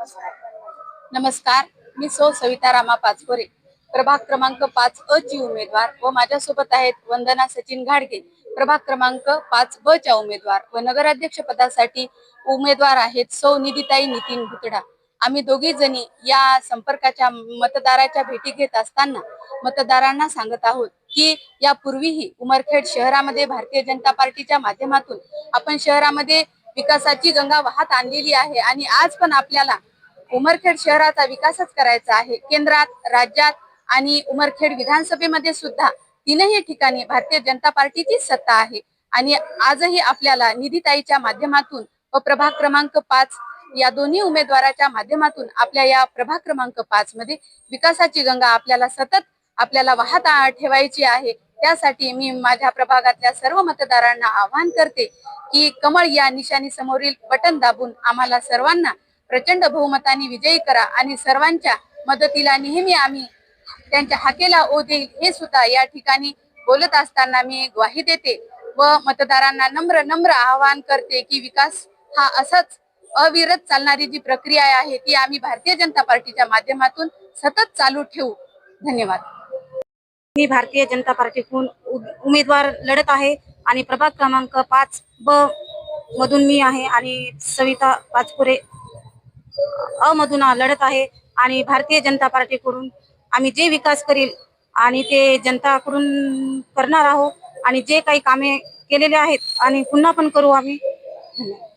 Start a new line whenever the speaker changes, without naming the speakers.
नमस्कार मी सो सविता रामा पाचपोरे प्रभाग क्रमांक पाच अ ची उमेदवार व माझ्यासोबत आहेत वंदना सचिन घाडगे. प्रभाग क्रमांक पाच ब च्या उमेदवार व नगराध्यक्ष पदासाठी उमेदवार आहेत सौ निधिताई नितीन भुतडा. आम्ही दोघी जणी या संपर्काच्या मतदाराच्या भेटी घेत असताना मतदारांना सांगत आहोत की यापूर्वीही उमरखेड शहरामध्ये भारतीय जनता पार्टीच्या माध्यमातून आपण शहरामध्ये विकासाची गंगा वाहत आणलेली आहे आणि आज पण आपल्याला उमरखेड शहराचा विकासच करायचा आहे. केंद्रात राज्यात आणि उमरखेड विधानसभेमध्ये सुद्धा तीनही ठिकाणी भारतीय जनता पार्टीचीच सत्ता आहे. आणि आजही आपल्याला निधीताईच्या माध्यमातून व प्रभाग क्रमांक पाच या दोन्ही उमेदवाराच्या माध्यमातून आपल्या या प्रभाग क्रमांक पाच मध्ये विकासाची गंगा आपल्याला सतत आपल्याला वाहत ठेवायची आहे. त्यासाठी मी माझ्या प्रभागातल्या सर्व मतदारांना आवाहन करते की कमळ या निशाणी समोरील बटन दाबून आम्हाला सर्वांना प्रचंड बहुमताने विजयी करा आणि सर्वांच्या मदतीला नेहमी आम्ही त्यांच्या हाकेला ओ देईल हे सुद्धा या ठिकाणी बोलत असताना मी ग्वाही देते व मतदारांना नम्र नम्र आवाहन करते की विकास हा असाच अविरत चालणारी जी प्रक्रिया आहे ती आम्ही भारतीय जनता पार्टीच्या माध्यमातून सतत चालू ठेवू. धन्यवाद.
मी भारतीय जनता पार्टीकडून उ- उमेदवार लढत आहे आणि प्रभाग क्रमांक पाच ब मधून मी आहे आणि सविता पाचपुरे अ मधून लढत आहे आणि भारतीय जनता पार्टीकडून आम्ही जे विकास करील आणि ते जनताकडून करणार आहोत आणि जे काही कामे केलेले आहेत आणि पुन्हा पण करू आम्ही. धन्यवाद.